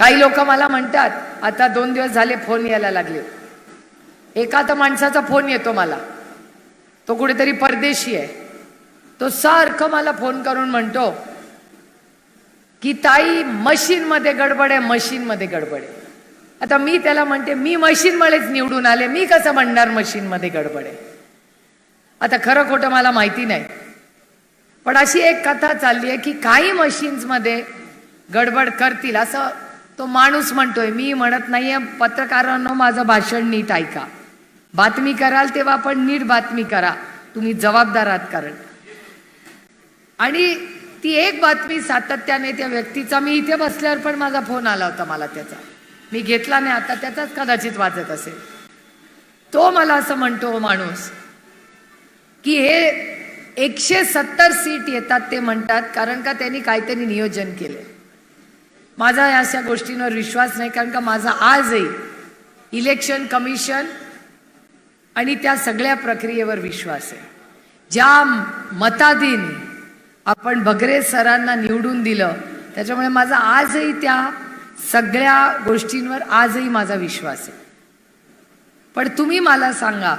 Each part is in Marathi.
काही लोक मला म्हणतात आता दोन दिवस झाले फोन यायला लागले. एका तर माणसाचा फोन येतो मला. तो कुठेतरी परदेशी आहे. तो सारखं मला फोन करून म्हणतो की ताई मशीनमध्ये गडबड आहे मशीनमध्ये गडबड आहे. आता मी त्याला म्हणते मी मशीनमध्येच निवडून आले मी कसं म्हणणार मशीनमध्ये गडबड आहे? आता खरं खोटं मला माहिती नाही. पण अशी एक कथा चालली आहे की काही मशीन्समध्ये गडबड करतील असं तो माणूस म्हणतोय मी म्हणत नाहीये पत्रकारांनो माझं भाषण नीट ऐका. बातमी कराल तेव्हा पण नीट बातमी करा. तुम्ही जबाबदार आहात कारण. आणि ती एक बातमी सातत्याने त्या व्यक्तीचा मी इथे बसल्यावर पण माझा फोन आला होता मला त्याचा. मी घेतला नाही आता त्याचाच कदाचित वाचत असेल. तो मला असं म्हणतो माणूस की हे एकशे सत्तर सीट येतात ते म्हणतात कारण का त्यांनी काहीतरी नियोजन केले माझा या अशा गोष्टींवर विश्वास नाही कारण का माझा आजही इलेक्शन कमिशन आणि त्या सगळ्या प्रक्रियेवर विश्वास आहे. ज्या मताधीन आपण बगरे सरांना निवडून दिलं त्याच्यामुळे माझा आजही त्या सगळ्या गोष्टींवर आजही माझा विश्वास आहे. पण तुम्ही मला सांगा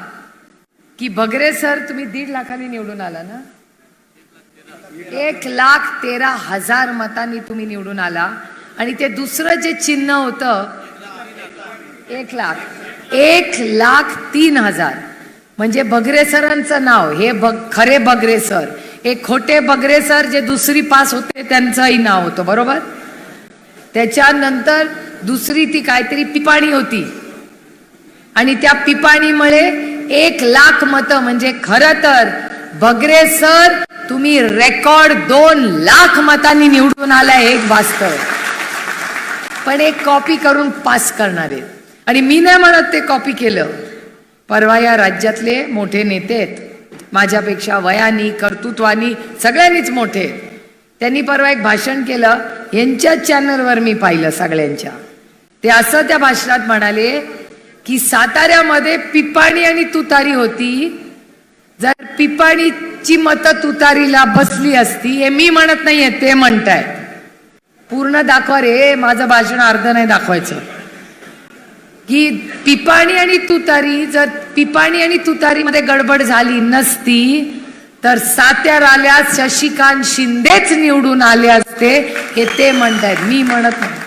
की बगरे सर तुम्ही दीड लाखांनी निवडून आला ना? एक लाख तेरा हजार मतांनी तुम्ही निवडून आला. आणि ते दुसरं जे चिन्ह होतं एक लाख. एक लाख तीन हजार. म्हणजे बगरे सरांचं नाव हे बग खरे बगरे सर. खोटे बगरे सर जे दुसरी पास होते त्यांचंही नाव होतं बरोबर? त्याच्यानंतर दुसरी ती काहीतरी पिपाणी होती. आणि त्या पिपाणीमुळे एक लाख मतं म्हणजे खरं तर बगरे सर तुम्ही रेकॉर्ड दोन लाख मतांनी निवडून आलाय एक वास्तव. पण एक कॉपी करून पास करणार. आहेत आणि मी नाही म्हणत ते कॉपी केलं. परवा या राज्यातले मोठे नेते आहेत. माझ्यापेक्षा वयानी कर्तृत्वानी सगळ्यांनीच मोठे. त्यांनी परवा एक भाषण केलं. यांच्याच चॅनलवर मी पाहिलं सगळ्यांच्या. ते असं त्या भाषणात म्हणाले की साताऱ्यामध्ये पिपाणी आणि तुतारी होती. जर पिपाणीची मतं तुतारीला बसली असती हे मी म्हणत नाहीये ते म्हणतायत. पूर्ण दाखवा रे माझं भाषण अर्ध नाही दाखवायचं. की पिपाणी आणि तुतारी जर पिपाणी आणि तुतारीमध्ये गडबड झाली नसती तर सात्यार आल्यास शशिकांत शिंदेच निवडून आले असते हे ते म्हणतायत. मी म्हणत नाही.